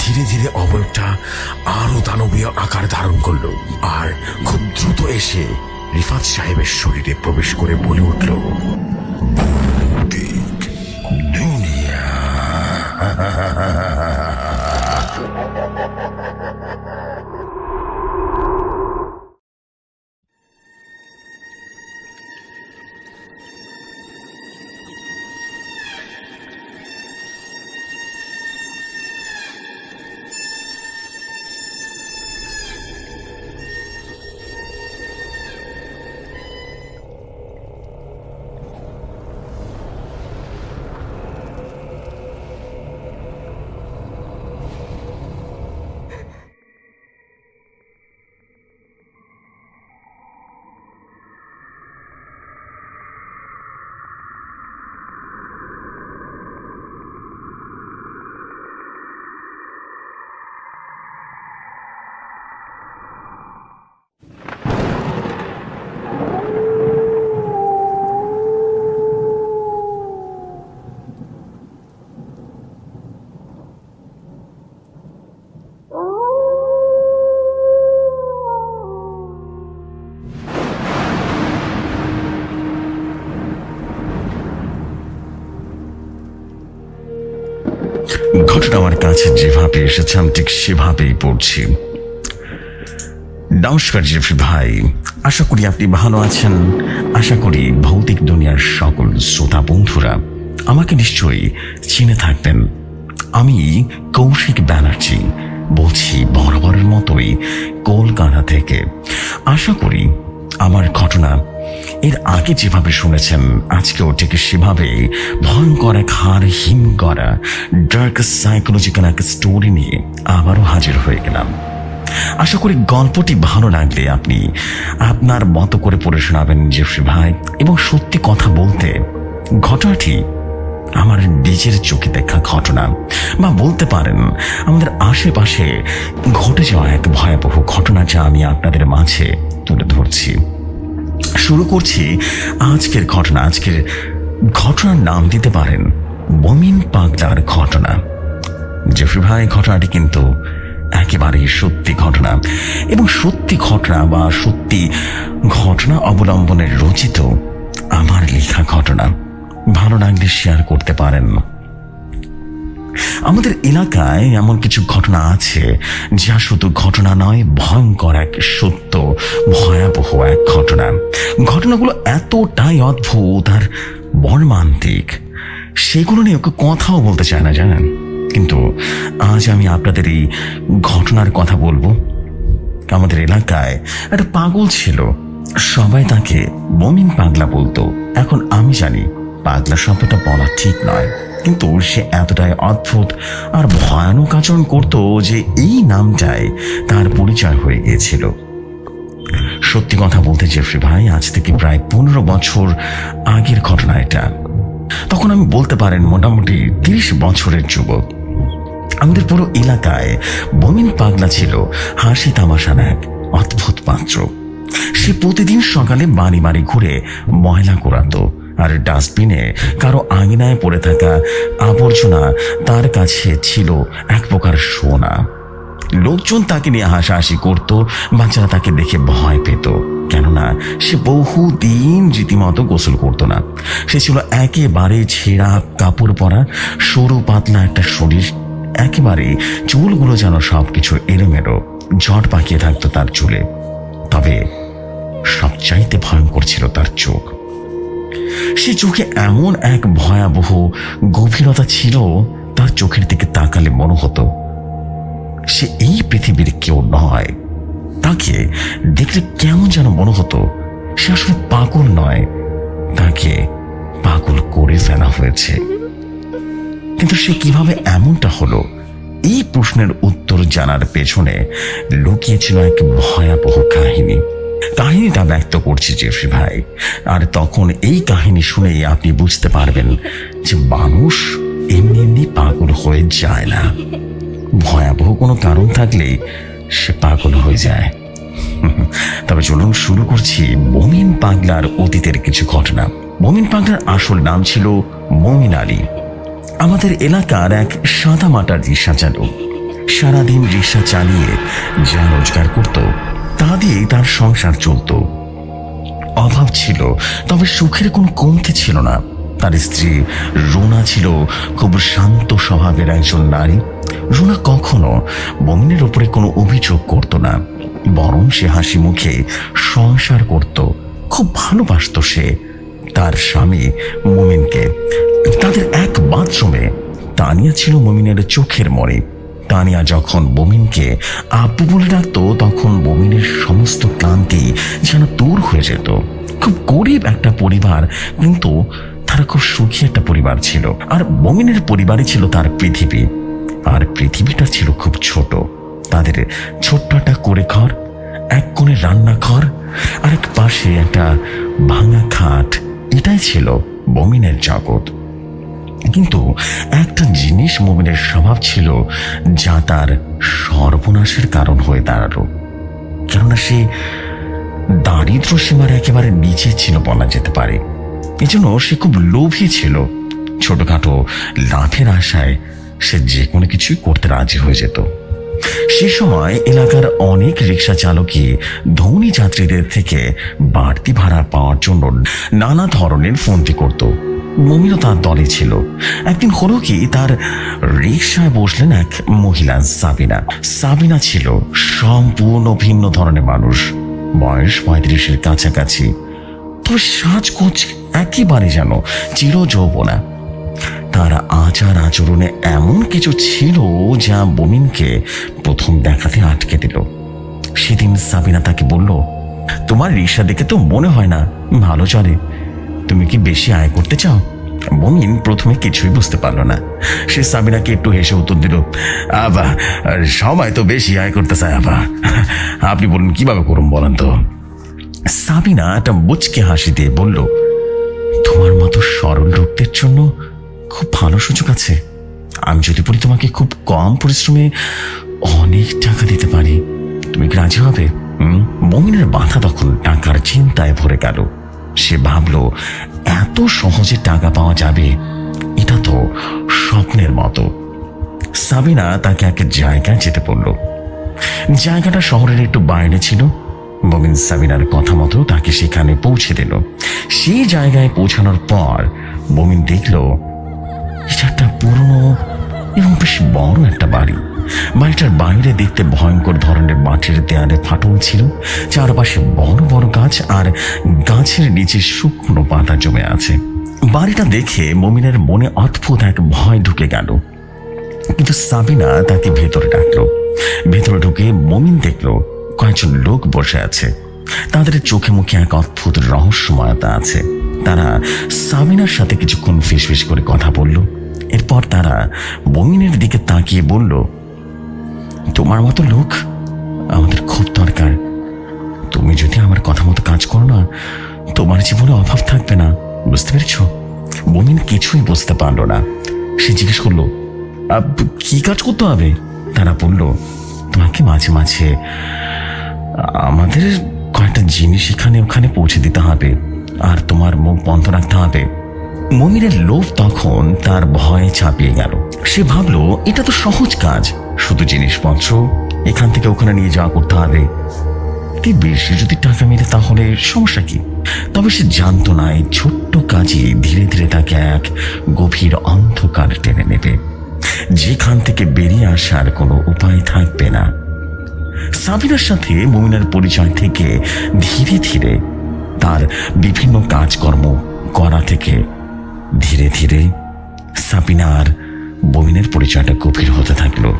ধীরে ধীরে অবয়বটা আরও দানবীয় আকার ধারণ করল আর খুব দ্রুত এসে রিফাত সাহেবের শরীরে প্রবেশ করে বলে উঠল দুনিয়া। আমার কাছে যেভাবে এসেছে, আমি ঠিক সেভাবেই পড়ছি। নমস্কার জেফরি ভাই, আশা করি আপনি ভালো আছেন। আশা করি ভৌতিক দুনিয়ার সকল শ্রোতা বন্ধুরা আমাকে নিশ্চয়ই চিনে থাকবেন। আমি কৌশিক ব্যানার্জি, বলছি বরাবরের মতোই কলকাতা থেকে। আশা করি আমার ঘটনা এর আগে যেভাবে শুনেছেন, আজকেও ঠিক সেভাবে ভয়ঙ্কর এক হার হিম করা ডার্ক সাইকোলজিক্যাল এক স্টোরি নিয়ে আবারও হাজির হয়ে গেলাম। আশা করি গল্পটি ভালো লাগলে আপনি আপনার মতো করে পড়ে শোনাবেন জেফরি ভাই, এবং সত্যি কথা বলতে, ঘটনাটি আমার নিজের চোখে দেখা ঘটনা, বা বলতে পারেন, আমাদের আশেপাশে ঘটে যাওয়া এক ভয়াবহ ঘটনা যা আমি আপনাদের মাঝে তুলে ধরছি। শুরু করছি আজকের ঘটনা। আজকের ঘটনার নাম দিতে পারেন বমিন পাগলার ঘটনা। জেফরি ভাই, ঘটনাটি কিন্তু একেবারেই সত্যি ঘটনা। এবং সত্যি ঘটনা বা সত্যি ঘটনা অবলম্বনে রচিত আমার লেখা ঘটনা। ভালো লাগলে শেয়ার করতে পারেন। আমাদের এলাকায় এমন কিছু ঘটনা আছে যা শুধু ঘটনা নয়, ভয়ঙ্কর এক সত্য, ভয়াবহ এক ঘটনা। ঘটনাগুলো এতটাই অদ্ভুত আর মর্মান্তিক, সেগুলো নিয়ে ওকে কথাও বলতে চায় না, জানেন? কিন্তু আজ আমি আপনাদের এই ঘটনার কথা বলব। আমাদের এলাকায় একটা পাগল ছিল, সবাই তাকে মমিন পাগলা বলতো। এখন আমি জানি পাগলা শব্দটা বলা ঠিক নয়। কিন্তু সে এতটাই অদ্ভুত আর ভয়ানক আচরণ করতো যে এই নামটাই তার পরিচয় হয়ে গিয়েছিল। সত্যি কথা বলতে জেফরি ভাই, আজ থেকে প্রায় পনেরো বছর আগের ঘটনা এটা। তখন আমি বলতে পারেন মোটামুটি তিরিশ বছরের যুবক। আমাদের পুরো এলাকায় বমিন পাগলা ছিল, হাসি তামাশার এক অদ্ভুত পাত্র। সে প্রতিদিন সকালে বাড়ি বাড়ি ঘুরে ময়লা করাতো আর ডাস্টবিনে কারও আঙিনায় পড়ে থাকা আবর্জনা তার কাছে ছিল এক প্রকার সোনা। লোকজন তাকে নিয়ে হাসাহাসি করত, বাচ্চারা তাকে দেখে ভয় পেত, কেননা সে বহু দিন রীতিমতো গোসল করতো না। সে ছিল একেবারে ছেঁড়া কাপড় পরা, সরু পাতলা একটা শরীর, একেবারে চুলগুলো যেন সবকিছু এলোমেলো ঝড় পাকিয়ে থাকতো তার চুলে। তবে সবচাইতে ভয়ঙ্কর ছিল তার চোখ। সে চোখে এমন এক ভয়াবহ গভীরতা ছিল, তার চোখের দিকে তাকালে মনে হতো, সে এই পৃথিবীর কেউ নয়। তাকে দেখলে কেমন যেন মনে হতো, সে আসলে পাগল নয়, তাকে পাগল করে ফেলা হয়েছে। কিন্তু সে কীভাবে এমনটা হলো, এই প্রশ্নের উত্তর জানার পেছনে লুকিয়েছিল এক ভয়াবহ কাহিনী। কাহিনীটা ব্যক্ত করছি, জেফরি ভাই। আর তখন এই কাহিনী শুনেই আপনি বুঝতে পারবেন যে মানুষ এমনি এমনি পাগল হয়ে যায় না। ভয়াবহ কোনো কারণ থাকলেই সে পাগল হয়ে যায়। তবে চলুন শুরু করছি মমিন পাগলার অতীতের কিছু ঘটনা। মমিন পাগলার আসল নাম ছিল মমিন আলী। আমাদের এলাকার এক সাদা মাটার রিক্সা চালক সারাদিন রিক্সা চালিয়ে যা রোজগার করত তা দিয়েই তার সংসার চলতো। অভাব ছিল, তবে সুখের কোনো কমতি ছিল না। তার স্ত্রী রুনা ছিল খুব শান্ত স্বভাবের একজন নারী। রুনা কখনো মমিনের উপরে কোনো অভিযোগ করত না, বরং সে হাসি মুখে সংসার করত, খুব ভালোবাসতো সে তার স্বামী মমিনকে। তাদের এক বাথরুমে তানিয়া ছিল মমিনের চোখের মরে তানিয়া যখন বমিনকে আব্বু বলে ডাকতো, তখন বমিনের সমস্ত ক্লান্তি যেন দূর হয়ে যেত। খুব গরিব একটা পরিবার, কিন্তু তারা খুব সুখী একটা পরিবার ছিল। আর বমিনের পরিবারই ছিল তার পৃথিবী। আর পৃথিবীটা ছিল খুব ছোট। তাদের ছোট্ট একটা করে ঘর এক কোণে রান্নাঘর আর এক পাশে একটা ভাঙা খাট। এটাই ছিল বমিনের জগৎ। কিন্তু একটা জিনিস মোমিনের স্বভাব ছিল যা তার সর্বনাশের কারণ হয়ে দাঁড়াল। কেননা সে দারিদ্র সীমার একেবারে নিচে ছিল বলা যেতে পারে। এজন্য সে খুব লোভী ছিল। ছোটখাটো লাভের আশায় সে যে কোনো কিছুই করতে রাজি হয়ে যেত। সে সময় এলাকার অনেক রিক্সা চালকই ধনী যাত্রীদের থেকে বাড়তি ভাড়া পাওয়ার জন্য নানা ধরনের ফোনটি করত। মমিনও তার দলে ছিল। একদিন হলো কি তার রিক্সায় বসলেন এক মহিলা, সাবিনা। সাবিনা ছিল সম্পূর্ণ ভিন্ন ধরনের মানুষ। বয়স পঁয়ত্রিশের কাছাকাছি। তবে সাজগোজ একেবারে যেন চির যৌবনা তার আচার আচরণে এমন কিছু ছিল যা বমিনকে প্রথম দেখাতে আটকে দিল। সেদিন সাবিনা তাকে বলল, তোমার রিক্সা দেখে তো মনে হয় না ভালো চলে। তুমি কি বেশি আয় করতে চাও? বমিন প্রথমে কিছুই বুঝতে পারল না। সে সাবিনাকে একটু হেসে উত্তর দিল, আবা, সবাই তো বেশি আয় করতে চায়, আবা। আপনি বলুন, কীভাবে করুন বলেন তো? সাবিনা একটা মুচকে হাসি দিয়ে বলল, তোমার মতো সরল লোকদের জন্য খুব ভালো সুযোগ আছে। আমি যদি বলি তোমাকে খুব কম পরিশ্রমে অনেক টাকা দিতে পারি, তুমি কি রাজি হবে? মমিনের মাথা তখন টাকার চিন্তায় ভরে গেল। সে ভাবল, এত সহজে টাকা পাওয়া যাবে? এটা তো স্বপ্নের মতো। সাবিনা তাকে এক জায়গায় যেতে বলল। জায়গাটা শহরের একটু বাইরে ছিল। মমিন সাবিনার কথা মতো তাকে সেখানে পৌঁছে দিল। সেই জায়গায় পৌঁছানোর পর মমিন দেখল, এটা একটা পুরনো এবং বেশ বড় একটা বাড়ি। বাড়িটার বাইরে দেখতে ভয়ঙ্কর ধরনের মাটির দেয়ালে ফাটল ছিল। চারপাশে বড় বড় গাছ আর গাছের নিচে শুকনো পাতা জমে আছে। বাড়িটা দেখে মমিনের মনে অদ্ভুত এক ভয় ঢুকে গেল। কিন্তু সাবিনা তাকে ভেতরে ডাকলো। ভেতরে ঢুকে মমিন দেখল, কয়েকজন লোক বসে আছে। তাদের চোখে মুখে এক অদ্ভুত রহস্যময়তা আছে। তারা সাবিনার সাথে কিছুক্ষণ ফিসফিস করে কথা বলল। এরপর তারা মমিনের দিকে তাকিয়ে বলল তোমার মতো লোক আমাদের খুব দরকার। তুমি যদি আমার কথা মতো কাজ করো না তোমার জীবনে অভাব থাকবে না। বুঝতে পেরেছ? মমিন কিছুই বুঝতে পারল না। সে জিজ্ঞেস করল "আব, কি কাজ করতে হবে? তারা বলল তোমাকে মাঝে মাঝে আমাদের কয়েকটা জিনিস এখানে ওখানে পৌঁছে দিতে হবে। আর তোমার মুখ বন্ধ রাখতে হবে। মমিনের লোভ তখন তার ভয়ে ছাপিয়ে গেল। সে ভাবলো, এটা তো সহজ কাজ। শুধু জিনিসপত্র, এখান থেকে ওখানে নিয়ে যাওয়া করতে হবে। বেশি যদি টাকা মেরে তাহলে সমস্যা কি? তবে সে জানতো না, এই ছোট্ট কাজে ধীরে ধীরে তাকে এক গভীর অন্ধকার টেনে নেবে। যেখান থেকে বেরিয়ে আসার কোনো উপায় থাকবে না। সাবিনার সাথে মমিনার পরিচয় থেকে ধীরে ধীরে তার বিভিন্ন কাজকর্ম করা থেকে ধীরে ধীরে সাবিনা আর বমিনের পরিচয়টা গভীর হতে থাকল।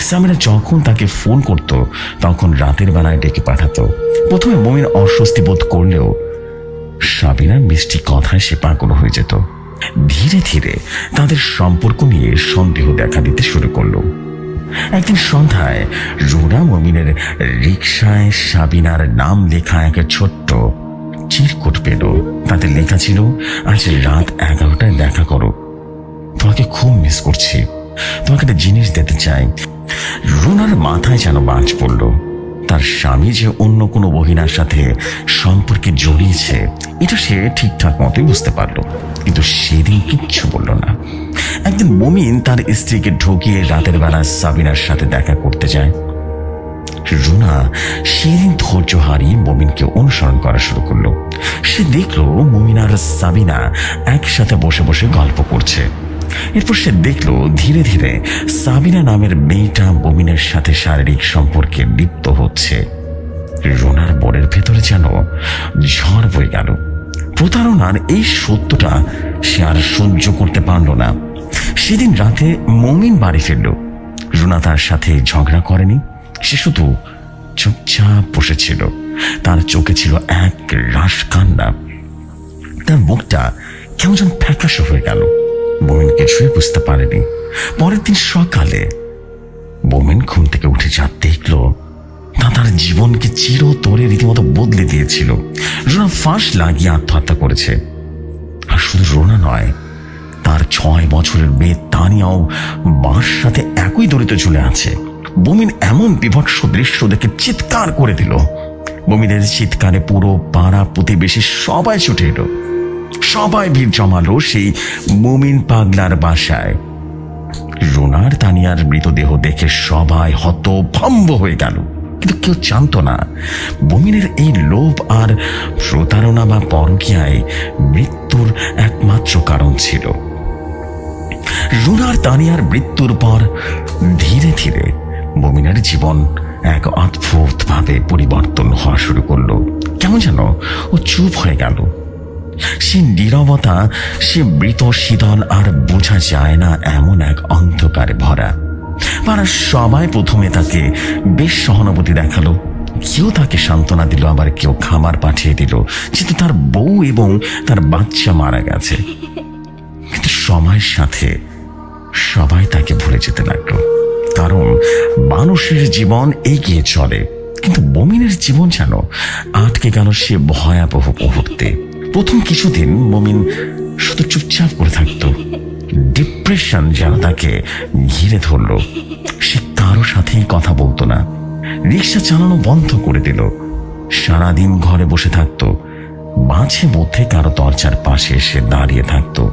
সামিনা যখন তাকে ফোন করত, তখন রাতের বেলায় ডেকে পাঠাতো। প্রথমে মমিন অস্বস্তি বোধ করলেও সাবিনার মিষ্টি কথায় সে পাগল হয়ে যেত। ধীরে ধীরে তাদের সম্পর্ক নিয়ে সন্দেহ দেখা দিতে শুরু করল। একদিন সন্ধ্যায় রুনা মমিনের রিক্সায় সাবিনার নাম লেখা এক ছোট্ট চিরকুট পেল তাতে লেখা ছিল, আজ রাত এগারোটায় দেখা করো। তোমাকে খুব মিস করছি। তোমাকে একটা জিনিস দিতে চাই। রুনার মাথায় যেন বাজ পড়ল। তার স্বামী যে অন্য কোনো বহিনার সাথে সম্পর্কে জড়িয়েছে, এটা সে ঠিকঠাক মতোই বুঝতে পারল। কিন্তু সেদিন কিচ্ছু বলল না। একদিন মমিন তার স্ত্রীকে ঢুকিয়ে রাতের বেলা সাবিনার সাথে দেখা করতে যায়। রুনা সেদিন ধৈর্য হারিয়ে মমিনকে অনুসরণ করা শুরু করল। সে দেখল মমিন আর সাবিনা একসাথে বসে বসে গল্প করছে। এরপর সে দেখল ধীরে ধীরে সাবিনা নামের মেয়েটা সাথে শারীরিক সম্পর্কে লিপ্ত হচ্ছে। রোনার বরের ভেতরে যেন ঝড় বয়ে গেল। প্রতারণার এই সত্যটা সে আর সহ্য করতে পারল না। সেদিন রাতে মমিন বাড়ি ফিরল। রুনা তার সাথে ঝগড়া করেনি। সে শুধু চুপচাপ বসেছিল। তার চোখে ছিল এক রাস কান্না তার মুখটা কেমন যেন ফ্যাকাশে হয়ে গেল। বোমেন কিছুই বুঝতে পারেনি। পরের দিন সকালে বোমেন ঘুম থেকে উঠে যা দেখল, তা তার জীবনকে চিরতরে রীতিমতো বদলে দিয়েছিল। রোনা ফাঁস লাগিয়ে আত্মহত্যা করেছে। আর শুধু রোনা নয়, তার ছয় বছরের মেয়ে তানিয়াও মার সাথে একই দড়িতে চলে আছে। বমিন এমন বিভৎস দৃশ্য দেখে চিৎকার করে দিল। বমিনের চিৎকারে পুরো পাড়া প্রতিবেশী সবাই ছুটে এলো। সবাই ভিড় জমালো সেই মুমিন পাগলার বাসায়। রোনার, তানিয়ার মৃতদেহ দেখে সবাই হতভম্ব হয়ে গেল। কিন্তু কেউ জানতো না, বমিনের এই লোভ আর প্রতারণা বা পরকীয়ায় মৃত্যুর একমাত্র কারণ ছিল। রুনার, তানিয়ার মৃত্যুর পর ধীরে ধীরে মমিনের জীবন এক অদ্ভুত ভাবে পরিবর্তন হওয়া শুরু করল। কেমন যেন ও চুপ হয়ে গেল। সে নীরবতা, সে মৃত শীতল আর বোঝা যায় না এমন এক অন্ধকারে ভরা। পাড়ার সবাই প্রথমে তাকে বেশ সহানুভূতি দেখাল। কেউ তাকে সান্ত্বনা দিল, আবার কেউ খামার পাঠিয়ে দিল, যেহেতু তার বউ এবং তার বাচ্চা মারা গেছে। কিন্তু সময়ের সাথে সবাই তাকে ভুলে যেতে লাগল। কারণ মানুষের জীবন এগিয়ে চলে, কিন্তু মমিনের জীবন যেন আটকে গেল সে ভয়াবহ মুহূর্তে। প্রথম কিছুদিন মমিন শুধু চুপচাপ করে থাকতো। ডিপ্রেশন যেন তাকে ঘিরে ধরলো। সে কারও সাথেই কথা বলতো না। রিক্সা চালানো বন্ধ করে দিল। সারাদিন ঘরে বসে থাকতো। মাঝে মধ্যে কারও দরজার পাশে এসে দাঁড়িয়ে থাকতো।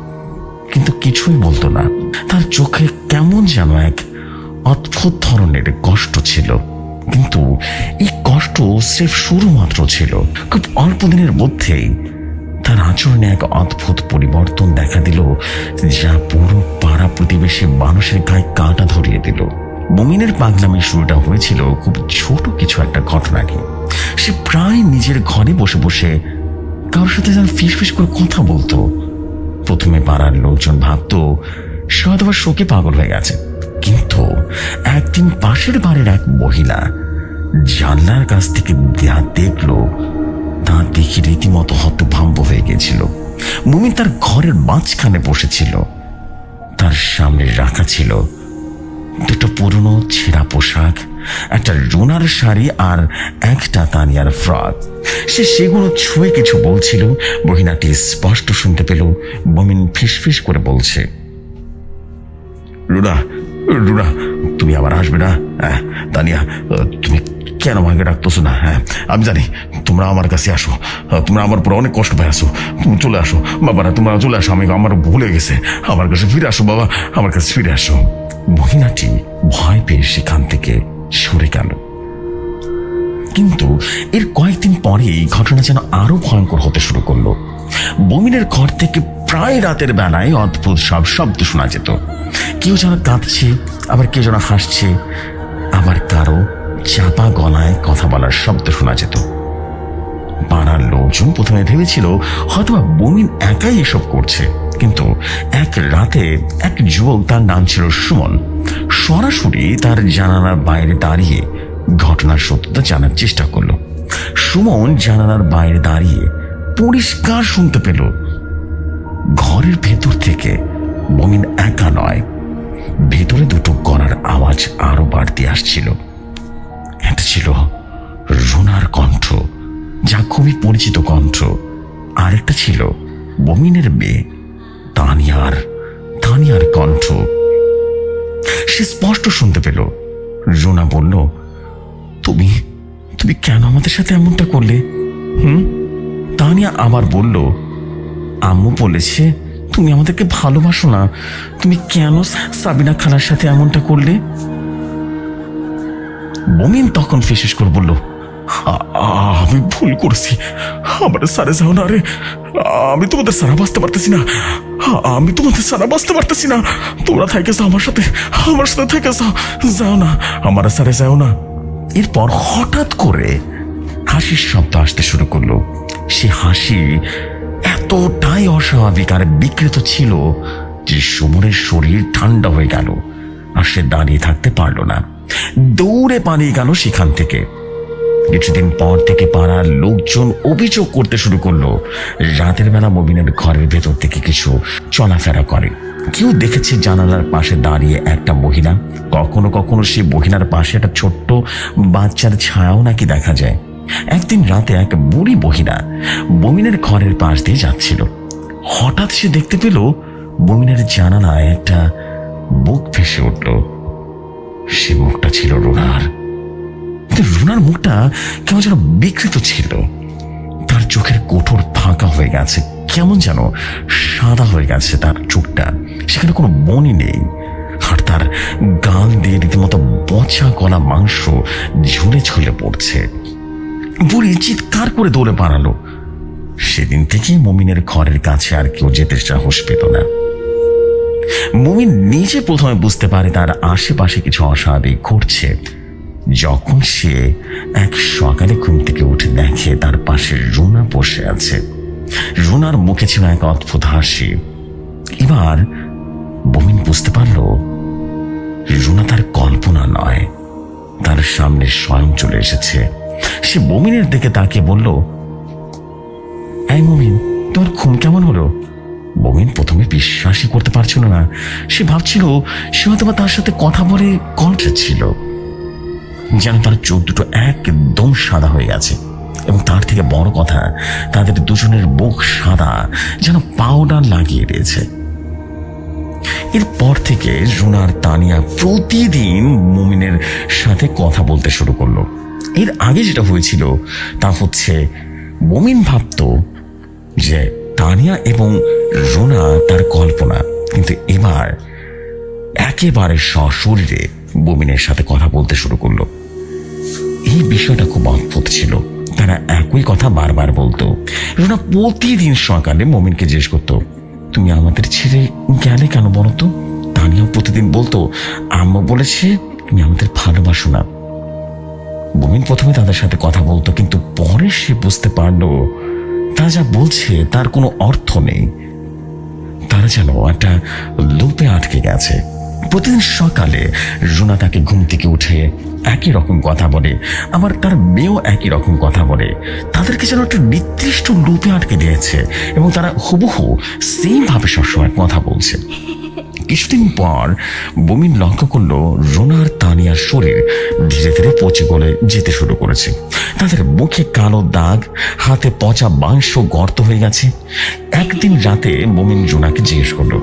কিন্তু কিছুই বলতো না। তার চোখে কেমন যেন এক অদ্ভুত ধরনের কষ্ট ছিল। কিন্তু এই কষ্ট স্রেফ শুরু মাত্র ছিল। খুব অল্প দিনের মধ্যেই তার আচরণে এক অদ্ভুত পরিবর্তন দেখা দিল, যা পুরো পাড়া প্রতিবেশী মানুষের গায়ে কাঁটা ধরিয়ে দিল। মমিনের পাগলামি শুরুটা হয়েছিল খুব ছোট কিছু একটা ঘটনা নিয়ে সে প্রায় নিজের ঘরে বসে বসে কারোর সাথে যেন ফিস ফিস করে কথা বলতো। প্রথমে পাড়ার লোকজন ভাবতো সে হয়তো শোকে পাগল হয়ে গেছে। কিন্তু একদিন পাশের বাড়ির এক মহিলা জানলার কাছ থেকে যা দেখল তা দেখে রীতিমতো হতভম্ব হয়ে গেছিল। মুমিন তার ঘরের মাঝখানে বসেছিল। তার সামনে রাখা ছিল দুটো পুরনো ছেঁড়া পোশাক, একটা রুনার শাড়ি আর একটা তানিয়ার ফ্রক। সে সেগুলো ছুঁয়ে কিছু বলছিল, মহিলাটি স্পষ্ট শুনতে পেল, মমিন ফিসফিস করে বলছে, রুনা রুনা তুমি আবার আসবে না? হ্যাঁ তানিয়া, তুমি কেন আমাকে ডাকতেছো না? হ্যাঁ আমি জানি, তোমরা আমার কাছে আসো। তোমরা আমার পর অনেক কষ্ট পাই আসো তুমি চলে আসো। বাবারা, তোমরা চলে আসো, আমি আমার ভুলে গেছে। আমার কাছে ফিরে আসো, বাবা, আমার কাছে ফিরে আসো। মহিলাটি ভয় পেয়ে সেখান থেকে সরে গেল। কিন্তু এর কয়েকদিন পরেই ঘটনা যেন আরও ভয়ঙ্কর হতে শুরু করল। বমিনের ঘর থেকে প্রায় রাতের বেলায় অদ্ভুত সব শব্দ শোনা যেত। কেউ যেন কাঁদছে, আবার কেউ যেন হাসছে, আবার কারও চাপা গলায় কথা বলার শব্দ শোনা যেত। পাড়ার লোকজন প্রথমে ভেবেছিল, হয়তোবা বমিন একাই এসব করছে, কিন্তু এক রাতে এক যুবক তার নাম ছিল সুমন। সরাসরি তার জানালার বাইরে দাঁড়িয়ে ঘটনার সত্যতা জানার চেষ্টা করল। সুমন জানালার বাইরে দাঁড়িয়ে পরিষ্কার শুনতে পেল। ঘরের ভেতর থেকে মমিন একা নয়, ভেতরে দুটো গলার আওয়াজ আরও বাড়তি আসছিল। এটা ছিল রুনার কণ্ঠ, যা খুবই পরিচিত কণ্ঠ। আরেকটা ছিল বমিনের মেয়ে, তানিয়ার তানিয়ার কণ্ঠ। সে স্পষ্ট শুনতে পেল। রুনা বলল, তুমি তুমি কেন আমাদের সাথে এমনটা করলে? হুম? তানিয়া আবার বলল, আম্মু বলেছে, তুমি আমাদেরকে ভালোবাসো না। তুমি কেন সাবিনা খালার সাথে এমনটা করলে? মমিন তখন ফিসেস করে বলল, "আ- আ- আমি ভুল করেছি। আমার সারে যাও না রে। আমি তোমাদের সারা বাঁচতে পারতেছি না। আমি তোমাদের সারা বাঁচতে পারতেছি না। তোমরা থেকে যাও আমার সাথে। আমার সাথে থেকে যাও। যাও না। আমার সারে যাও না। এরপর হঠাৎ করে হাসির শব্দ আসতে শুরু করল। সে হাসি এতটাই অস্বাভাবিক আর বিকৃত ছিল যে সুমনের শরীর ঠান্ডা হয়ে গেল আর সে দাঁড়িয়ে থাকতে পারল না। দৌড়ে পালিয়ে গেল সেখান থেকে। কিছুদিন পর থেকে পাড়ার লোকজন অভিযোগ করতে শুরু করল, রাতের বেলা মবিনের ঘরের ভেতর থেকে কিছু চলাফেরা করে। কেউ দেখেছে জানালার পাশে দাঁড়িয়ে একটা মহিলা? কখনো কখনো সেই মহিলার পাশে একটা ছোট্ট বাচ্চার ছায়াও নাকি দেখা যায়। একদিন রাতে এক বুড়ি মহিলা বমিনের ঘরের পাশ দিয়ে যাচ্ছিল। হঠাৎ সে দেখতে পেল বমিনের জানালায় একটা বুক ভেসে উঠল। সে মুখটা ছিল রুনার। রুনার মুখটা কেমন যেন বিকৃত ছিল। তার চোখের কোঠর ফাঁকা হয়ে গেছে, কেমন যেন সাদা হয়ে গেছে তার চোখটা। সেখানে কোনো বনই নেই। আর তার গাল দিয়ে রীতিমতো বচা গলা মাংস ঝুলে ঝুলে পড়ছে। বুড়ি চিৎকার করে দৌড়ে পালালো। সেদিন থেকেই মমিনের ঘরের কাছে আর কেউ যেতে সাহস পেত না। মমিন নিজে প্রথমে বুঝতে পারে তার আশেপাশে কিছু অস্বাভাবিক ঘটছে। যখন সে এক সকালে ঘুম থেকে উঠে দেখে তার পাশে রুনা বসে আছে। রুনার মুখে ছিল এক অদ্ভুত হাসি। এবার বমিন বুঝতে পারল, রুনা তার কল্পনা নয়, তার সামনে স্বয়ং চলে এসেছে। সে বমিনের দিকে তাকিয়ে বলল, এই মমিন, তোর ঘুম কেমন হলো? বমিন প্রথমে বিশ্বাসই করতে পারছিল না। সে ভাবছিল, সে হয়তো তার সাথে কথা বলে গল্প ছিল। যেন তার চোখ দুটো একদম সাদা হয়ে গেছে এবং তার থেকে বড় কথা, তাদের দুজনের বুক সাদা, যেন পাউডার লাগিয়ে দিয়েছে। এরপর থেকে রুনার তানিয়া প্রতিদিন মুমিনের সাথে কথা বলতে শুরু করল। এর আগে যেটা হয়েছিল, তা হচ্ছে মুমিন ভাবতো যে তানিয়া এবং রোনা তার কল্পনা। কিন্তু এবার একেবারে সশরীরে বমিনের সাথে কথা বলতে শুরু করল। এই বিষয়টা খুব অদ্ভুত ছিল। তারা একই কথা বারবার বলতো। রোনা প্রতিদিন সকালে মমিনকে জিজ্ঞেস করতো, তুমি আমাদের ছেড়ে গেলে কেন বলো তো? তানিয়াও প্রতিদিন বলতো, আম্মা বলেছে তুমি আমাদের ভালোবাসো না। বমিন প্রথমে তাদের সাথে কথা বলতো, কিন্তু পরে সে বুঝতে পারল তারা যা বলছে তার কোনো অর্থ নেই। তারা যেন একটা লোপে আটকে গেছে। প্রতিদিন সকালে রুনা তাকে ঘুম থেকে উঠে একই রকম কথা বলে, আবার তার মেয়েও একই রকম কথা বলে। তাদেরকে যেন একটা নির্দিষ্ট লুপে আটকে দিয়েছে এবং তারা হুবহু সেম ভাবে সবসময় কথা বলছে। কিছুদিন পর বমিন লক্ষ্য করল রোনার তানিয়ার শরীর ধীরে ধীরে পচে গলে যেতে শুরু করেছে। তাদের মুখে কালো দাগ, হাতে পচা মাংস গর্ত হয়ে গেছে। একদিন রাতে বমিন রোনাকে জিজ্ঞেস করল,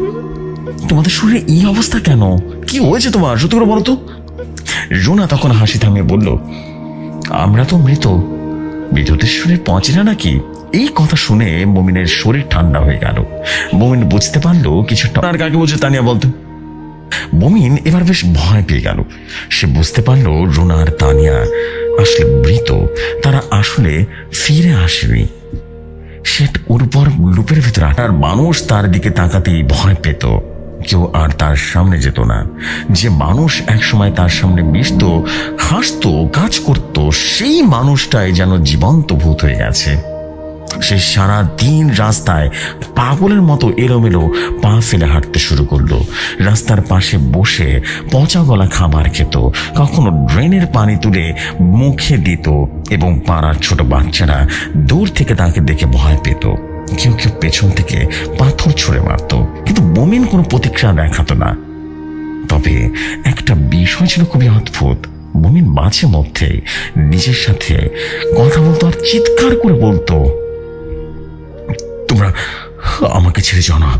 তোমাদের শরীরে এই অবস্থা কেন? কি হয়েছে তোমার? সত্যি করে বলো তো। রোনা তখন হাসি থামিয়ে বলল, আমরা তো মৃত। মৃতদের শরীর পচে না নাকি? এই কথা শুনে মমিনের শরীর ঠান্ডা হয়ে গেল। মমিন বুঝতে পারল কিছুটা আর কাকে বলছে তানিয়া বলতো? মমিন এবার বেশ ভয় পেয়ে গেল। সে বুঝতে পারল রোনা আর তানিয়া আসলে মৃত। তারা আসলে ফিরে আসেনি। সে উর্বর লুপের ভিতরে আটার মানুষ তার দিকে তাকাতেই ভয় পেত। কেউ আর তার সামনে যেত না। যে মানুষ একসময় তার সামনে মিশত হাসতো কাজ করত সেই মানুষটাই যেন জীবন্ত ভূত হয়ে গেছে। সে সারা দিন রাস্তায় পাগলের মতো এলোমেলো পা ফেলে হাঁটতে শুরু করল। রাস্তার পাশে বসে পচা গলা খাবার খেত, কখনো ড্রেনের পানি তুলে মুখে দিত এবং পাড়ার ছোট বাচ্চারা দূর থেকে তাকে দেখে ভয় পেত। কেউ কেউ পেছন থেকে পাথর ছুঁড়ে মারত, কিন্তু বমিন কোনো প্রতিক্রিয়া দেখাতো না। তবে একটা বিষয় ছিল খুবই অদ্ভুত। বমিন মাঝে মধ্যে নিজের সাথে কথা বলতো আর চিৎকার করে বলতো তোমরা আমাকে ছেড়ে যাও না।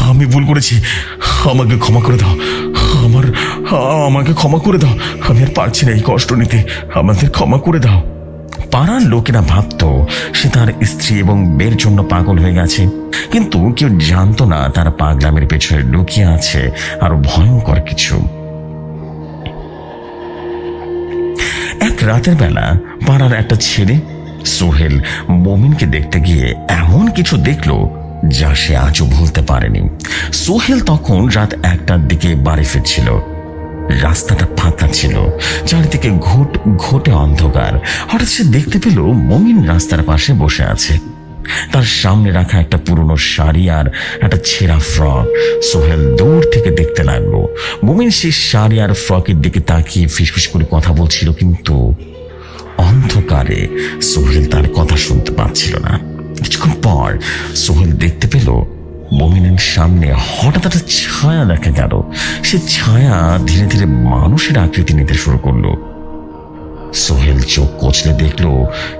আমি ভুল করেছি। আমাকে ক্ষমা করে দাও। আমার, আমাকে ক্ষমা করে দাও। আমি আর পারছি না এই কষ্ট নিতে। আমাদের ক্ষমা করে দাও। পাড়ার লোকেরা ভাবতো সে তার স্ত্রী এবং বের জন্য পাগল হয়ে গেছে। কিন্তু কেউ জানতো না তার পাগলামের পেছনে লুকিয়ে আছে আরও ভয়ঙ্কর কিছু। এক রাতের বেলা পাড়ার একটা ছেলে সোহেল মমিনকে দেখতে গিয়ে এমন কিছু দেখল যা সে আজও ভুলতে পারেনি। সোহেল তখন রাত একটার দিকে বাড়ি ফিরছিল। রাস্তাটা ফাঁকা ছিল। চারিদিকে ঘুট, ঘোটে অন্ধকার। হঠাৎ সে দেখতে পেল মমিন রাস্তার পাশে বসে আছে। তার সামনে রাখা একটা পুরনো শাড়ি আর একটা ছেঁড়া ফ্রক। সোহেল দূর থেকে দেখতে লাগল। মমিন সেই শাড়ি আর ফ্রকের দিকে তাকিয়ে ফিসফিস করে কথা বলছিল, কিন্তু অন্ধকারে সোহেল তার কথা শুনতে পাচ্ছিল না। কিছুক্ষণ পর সোহেল দেখতে পেল মমিনের সামনে হঠাৎ একটা ছায়া দেখা গেল। সে ছায়া ধীরে ধীরে মানুষের আকৃতি নিতে শুরু করল। সোহেল চোখ কচলে দেখল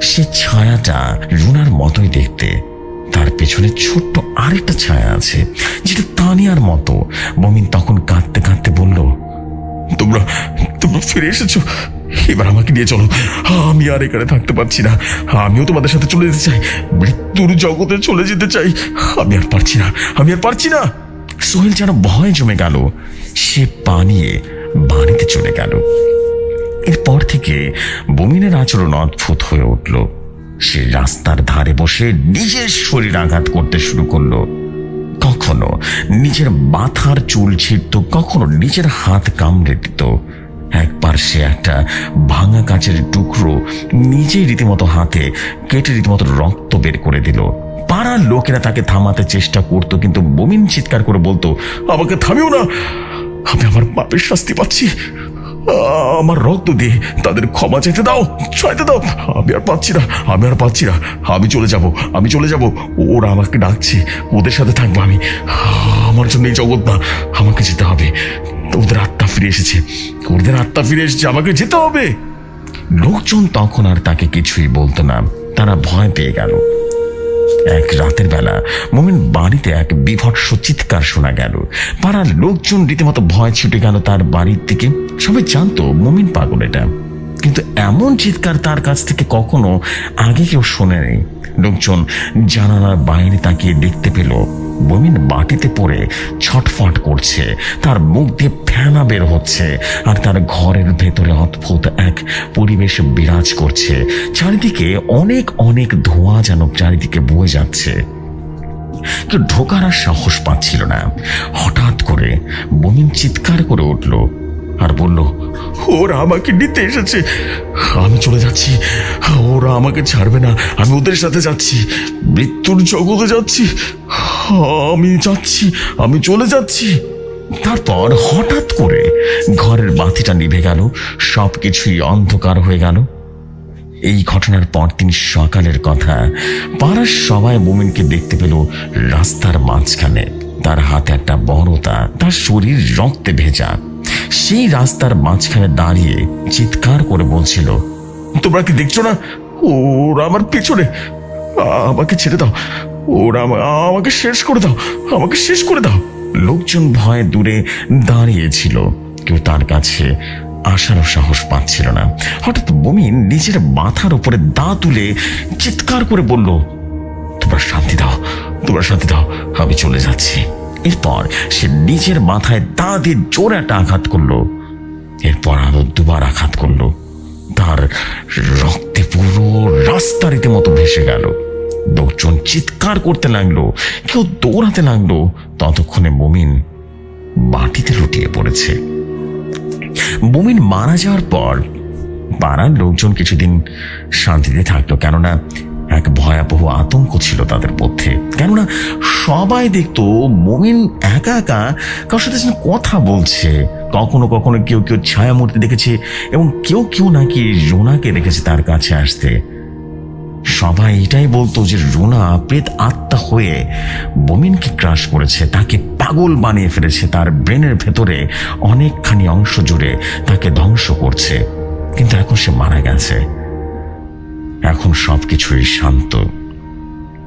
সে ছায়াটা রুনার মতোই দেখতে। তার পেছনে ছোট্ট আরেকটা ছায়া আছে, যেটা তানিয়ার মতো। মমিন তখন কাঁদতে কাঁদতে বলল, তোমরা তোমরা ফিরে এসেছ? এবার আমাকে নিয়ে চলো। আমি আর এখানে থাকতে পারছি না। আমিও তোমাদের সাথে চলে যেতে চাই। মৃত্যুর জগতে চলে যেতে চাই। আমি আর পারছি না। আমি আর পারছি না। সোহেল যেন ভয় জমে গেল। সে পানিয়ে বাড়িতে চলে গেল। এরপর থেকে বমিনের আচরণ অদ্ভুত হয়ে উঠল। সে রাস্তার ধারে বসে নিজের শরীর আঘাত করতে শুরু করল। কখনো নিজের মাথার চুল ছিঁড়ত, কখনো নিজের হাত কামড়ে দিত। একবার সে একটা ভাঙা কাচের টুকরো নিজেই রীতিমতো হাতে কেটে রীতিমতো রক্ত বের করে দিল। পাড়ার লোকেরা তাকে থামাতে চেষ্টা করতো, কিন্তু বমিন চিৎকার করে বলতো, আমাকে থামিও না। আমি আমার পাপের শাস্তি পাচ্ছি। আমার রক্ত দিয়ে তাদের ক্ষমা চাইতে দাও চাইতে দাও। আমি আর পাচ্ছি না, আমি আর পাচ্ছি না। আমি চলে যাব, আমি চলে যাব। ওরা আমাকে ডাকছে, ওদের সাথে থাকব আমি। আমার জন্য এই জগৎ না, আমাকে যেতে হবে। ওদের আত্মা ফিরে এসেছে। ওদের আত্মা ফিরে এসেছে, আমাকে যেতে হবে। লোকজন তখন আর তাকে কিছুই বলতো না। তারা ভয় পেয়ে গেল। এক রাতের বেলা মোমিন বাড়িতে এক বিভৎস চিৎকার শোনা গেল। পাড়ার লোকজন রীতিমতো ভয় ছুটে গেল তার বাড়ির দিকে। সবাই জানতো মোমিন পাগল এটা। কিন্তু এমন চিৎকার তার কাছ থেকে কখনো আগে কেউ শোনেনি। লোকজন জানালার বাইরে তাকিয়ে দেখতে পেল বমিন মাটিতে পড়ে ছটফট করছে। তার মুখ দিয়ে ফ্যানা বের হচ্ছে আর তার ঘরের ভেতরে অদ্ভুত এক পরিবেশ বিরাজ করছে। চারিদিকে অনেক অনেক ধোঁয়া যেন চারিদিকে বয়ে যাচ্ছে। ঢোকার আর সাহস পাচ্ছিল না। হঠাৎ করে বমিন চিৎকার করে উঠল। আর বলল, ওরা আমাকে নিতে এসেছে। আমি চলে যাচ্ছি। ওরা আমাকে ছাড়বে না। আমি ওদের সাথে যাচ্ছি। মৃত্যুর জগতে যাচ্ছি। আমি যাচ্ছি। আমি চলে যাচ্ছি। তারপর হঠাৎ করে ঘরের বাতিটা নিভে গেল। সব কিছুই অন্ধকার হয়ে গেল। এই ঘটনার পর তিনি সকালের কথা। পাড়ার সবাই মোমিনকে দেখতে পেল। রাস্তার মাঝখানে তার হাতে একটা বড়তা। তার শরীর রক্তে ভেজা। সেই রাস্তার মাঝখানে দাঁড়িয়ে চিৎকার করে বলছিল, তোমরা কি দেখছ না? ওরা আমার পেছনে। আমাকে ছেড়ে দাও। ওরা আমা- আমাকে শেষ করে দাও। আমাকে শেষ করে দাও। লোকজন ভয়ে দূরে দাঁড়িয়েছিল। কেউ তার কাছে আসারও সাহস পাচ্ছিল না। হঠাৎ বমিন নিজের মাথার উপরে দা তুলে চিৎকার করে বলল, তোমরা শান্তি দাও, তোমরা শান্তি দাও, আমি চলে যাচ্ছি। এরপর সে নিজের মাথায় দা দিয়ে জোরে একটা আঘাত করল। এরপর আরও দুবার আঘাত করল। তার রক্তে পুরো রাস্তা রীতিমতো ভেসে গেল। লোকজন চিৎকার করতে লাগল, কেউ দৌড়াতে লাগল। ততক্ষণে মমিন মাটিতে লুটিয়ে পড়েছে। মুমিন মারা যাওয়ার পর পাড়ার লোকজন কিছুদিন শান্তিতে থাকল, কেননা এক ভয়াবহ আতঙ্ক ছিল তাদের মধ্যে। কেননা সবাই দেখতো মুমিন একা একা কারোর সাথে কথা বলছে। কখনো কখনো কেউ কেউ ছায়ামূর্তি দেখেছে এবং কেউ কেউ নাকি রোনাকে দেখেছে তার কাছে আসতে। সবাই এটাই বলতো যে রোনা প্রেত আত্মা হয়ে বমিনকে ক্রাশ করেছে, তাকে পাগল বানিয়ে ফেলেছে, তার ব্রেনের ভেতরে অনেকখানি অংশ জুড়ে তাকে ধ্বংস করছে। কিন্তু এখন সে মারা গেছে। এখন সব কিছুই শান্ত।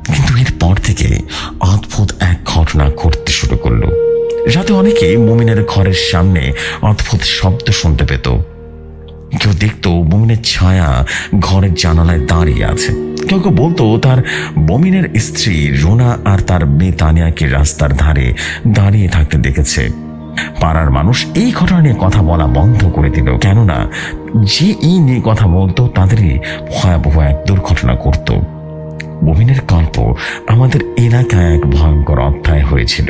কিন্তু এরপর থেকে অদ্ভুত এক ঘটনা ঘটতে শুরু করল। রাতে অনেকে মুমিনের ঘরের সামনে অদ্ভুত শব্দ শুনতে পেত। কেউ দেখতো বমিনের ছায়া ঘরের জানালায় দাঁড়িয়ে আছে। কেউ কেউ বলতো তার বমিনের স্ত্রী রোনা আর তার মেয়ে তানিয়াকে রাস্তার ধারে দাঁড়িয়ে থাকতে দেখেছে। পাড়ার মানুষ এই ঘটনা নিয়ে কথা বলা বন্ধ করে দিল। কেননা যে এই নিয়ে কথা বলতো, তাদেরই ভয়াবহ এক দুর্ঘটনা করতো বমিনের গল্প আমাদের এলাকায় এক ভয়ঙ্কর অধ্যায় হয়েছিল।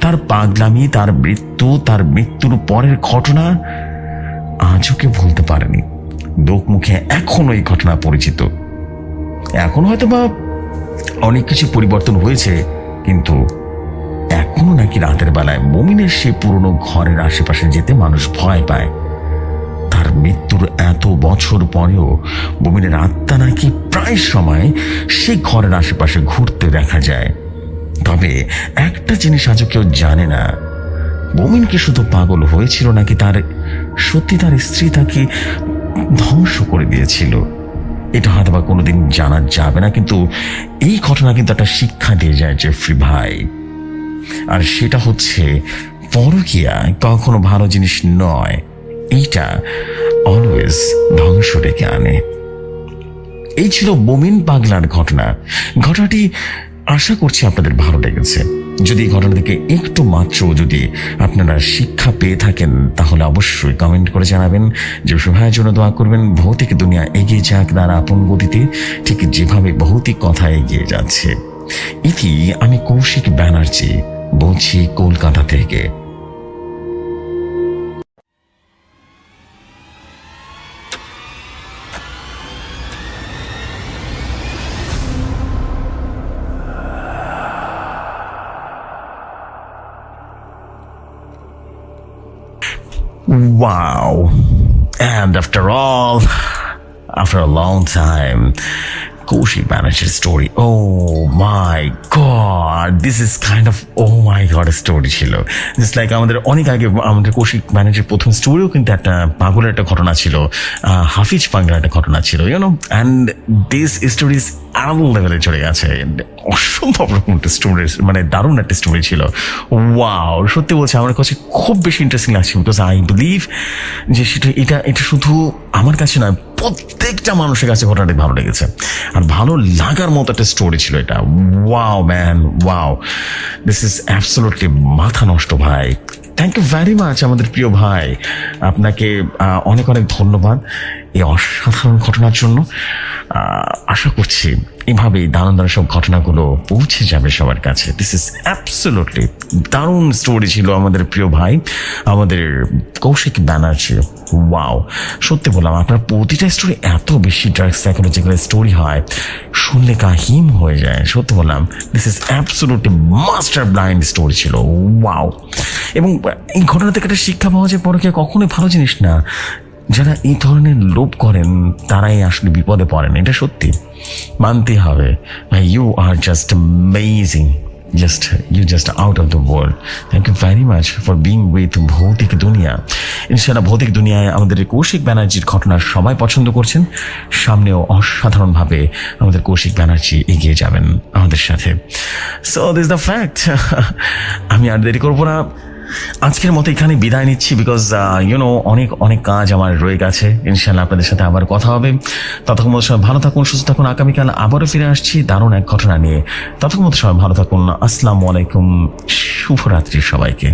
তার পাগলামি, তার মৃত্যু, তার মৃত্যুর পরের ঘটনা আজও কে ভুলতে পারেনি। লোক মুখে এখনও এই ঘটনা পরিচিত। এখন হয়তো বা অনেক কিছু পরিবর্তন হয়েছে, কিন্তু এখনও নাকি রাতের বেলায় মমিনের সে পুরনো ঘরের আশেপাশে যেতে মানুষ ভয় পায়। তার মৃত্যুর এত বছর পরেও বমিনের আত্মা নাকি প্রায় সময় সে ঘরের আশেপাশে ঘুরতে দেখা যায়। তবে একটা জিনিস আজও কেউ জানে না বমিন কি শুধু পাগল হয়েছিল নাকি তার সত্যি তার স্ত্রী তাকে ধ্বংস করে দিয়েছিল? এটা হয়তো বা কোনোদিন জানা যাবে না, কিন্তু এই ঘটনা কিন্তু একটা শিক্ষা দিয়ে যায় জেফ্রি ভাই। আর সেটা হচ্ছে পরকিয়া কখনো ভালো জিনিস নয়। এইটা অলওয়েজ ধ্বংস ডেকে আনে। এই ছিল বমিন পাগলার ঘটনা। ঘটনাটি আশা করছি আপনাদের ভালো লেগেছে। যদি এই ঘটনা থেকে একটু মাত্র যদি আপনারা শিক্ষা পেয়ে থাকেন, তাহলে অবশ্যই কমেন্ট করে জানাবেন। যে ভাইয়ের জন্য দোয়া করবেন। ভৌতিক দুনিয়া এগিয়ে যাক তার আপন গতিতে। ঠিক যেভাবে ভৌতিক কথা এগিয়ে যাচ্ছে। ইতি আমি কৌশিক ব্যানার্জি বলছি কলকাতা থেকে Wow. And after all, after a long time, Kaushik Banerjee's story. Oh my god, this is kind of oh my god story ছিল. জাস্ট লাইক আমাদের অনেক আগে আমাদের কৌশিক ব্যানার্জির প্রথম স্টোরিও কিন্তু একটা পাগলের একটা ঘটনা ছিল। হাফিজ পাগলার একটা ঘটনা ছিল ইউনো অ্যান্ড দিস স্টোরিজ আরও লেভেলে চলে গেছে। অসম্ভব রকম একটা স্টোরি মানে দারুণ একটা স্টোরি ছিল। ওয়াও সত্যি বলছি আমার কাছে খুব বেশি ইন্টারেস্টিং লাগছে বিকজ আই বিলিভ যে সেটা এটা এটা শুধু আমার কাছে নয়, প্রত্যেকটা মানুষের কাছে ঘটনাটি ভালো লেগেছে। আর ভালো লাগার মতো একটা স্টোরি ছিল এটা। Wow man wow this is absolutely মাথা নষ্ট ভাই। থ্যাংক ইউ ভেরি মাচ আমাদের প্রিয় ভাই। আপনাকে অনেক অনেক ধন্যবাদ। এই অসাধারণ ঘটনার জন্য আশা করছি এভাবেই দারুণ দারুণ সব ঘটনাগুলো পৌঁছে যাবে সবার কাছে। দিস ইজ অ্যাবসোলুটলি দারুণ স্টোরি ছিল আমাদের প্রিয় ভাই, আমাদের কৌশিক ব্যানার্জি। ওয়াও সত্যি বললাম, আপনার প্রতিটা স্টোরি এত বেশি ডার্ক সাইকোলজিক্যাল স্টোরি হয়, শুনলে কাহিম হয়ে যায়। সত্যি বললাম this is absolutely master blind story ছিল। ওয়াও এবং এই ঘটনা থেকে একটা শিক্ষা পাওয়া যায় পরকে কখনোই ভালো জিনিস না। যারা এই ধরনের লোভ করেন, তারাই আসলে বিপদে পড়েন। এটা সত্যি। মানতে হবে you are just amazing just you just out of the world thank you very much for being with ভৌতিক দুনিয়া। ইনশাল্লাহ ভৌতিক দুনিয়ায় আমাদের কৌশিক ব্যানার্জির ঘটনা সবাই পছন্দ করছেন। সামনেও অসাধারণভাবে আমাদের কৌশিক ব্যানার্জি এগিয়ে যাবেন আমাদের সাথে। সো দিস দ্য ফ্যাক্ট আমি আর দেরি করব না। আজকের মতো এখানে বিদায় নিচ্ছি বিকজ ইউনো অনেক অনেক কাজ আমার রয়ে গেছে। ইনশাল্লাহ আপনাদের সাথে আবার কথা হবে। ততক্ষণ মতো সময় ভালো থাকুন, সুস্থ থাকুন। আগামীকাল আবারও ফিরে আসছি দারুণ এক ঘটনা নিয়ে। ততক্ষণ মতো সময় ভালো থাকুন। আসসালামু আলাইকুম। শুভরাত্রি সবাইকে।